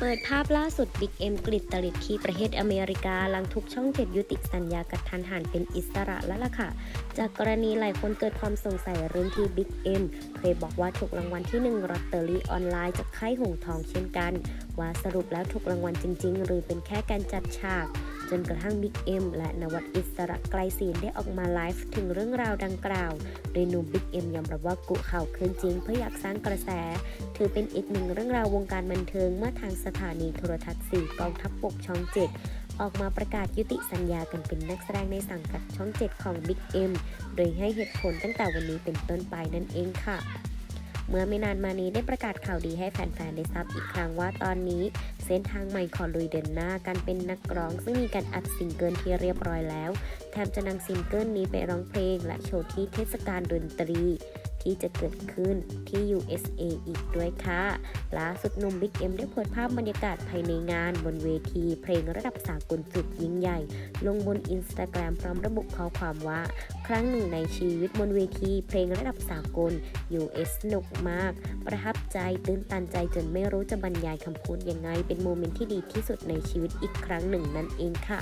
เปิดภาพล่าสุดบิ๊กเอ็มกริตลิดที่ประเทศอเมริกา หลังทุกช่องเจ็ดยุติสัญญากับทันหันเป็นอิสระแล้วล่ะค่ะ จากกรณีหลายคนเกิดความสงสัยเรื่องที่บิ๊กเอ็มเคยบอกว่าถูกรางวัลที่หนึ่งลอตเตอรี่ออนไลน์จากค่ายหงทองเช่นกัน ว่าสรุปแล้วถูกรางวัลจริง ๆ หรือเป็นแค่การจัดฉาก นกระทั่งบิ๊กเอ็มและนวัดอิสระไกลศีลได้ออกมาไลฟ์ถึงเรื่องราวดังกล่าว โดยหนุ่มบิ๊กเอ็มยอมรับว่ากุข่าวขึ้นจริงเพื่ออยากสร้างกระแส ถือเป็นอีกหนึ่งเรื่องราววงการบันเทิงเมื่อทางสถานีโทรทัศน์สี่กองทัพบกช่อง7ออกมาประกาศยุติสัญญากันเป็นนักแสดงในสังกัดช่อง 7 ของ Big M โดยให้เหตุผลตั้งแต่วันนี้เป็นต้นไปนั่นเองค่ะ เมื่อไม่นานมานี้ได้ประกาศข่าวดีให้แฟนๆ ได้ทราบอีกครั้งว่าตอนนี้ เส้นทางใหม่ขอลุยเดินหน้าการเป็นนักร้อง ซึ่งมีการอัดซิงเกิลที่เรียบร้อยแล้ว แถมจะนำซิงเกิลนี้ไปร้องเพลงและโชว์ที่เทศกาลดนตรี ที่จะเกิดขึ้นที่ USA อีกด้วยค่ะ ล่าสุดหนุ่มบิ๊กเอ็มได้โพสภาพบรรยากาศภายในงานบนเวทีเพลงระดับสากลสุดยิ่งใหญ่ ลงบนอินสตาแกรมพร้อมระบุข้อความว่า ครั้งหนึ่งในชีวิตบนเวทีเพลงระดับสากล US สนุกมาก ประทับใจตื้นตันใจจนไม่รู้จะบรรยายคำพูดยังไง เป็นโมเมนต์ที่ดีที่สุดในชีวิตอีกครั้งหนึ่งนั่นเองค่ะ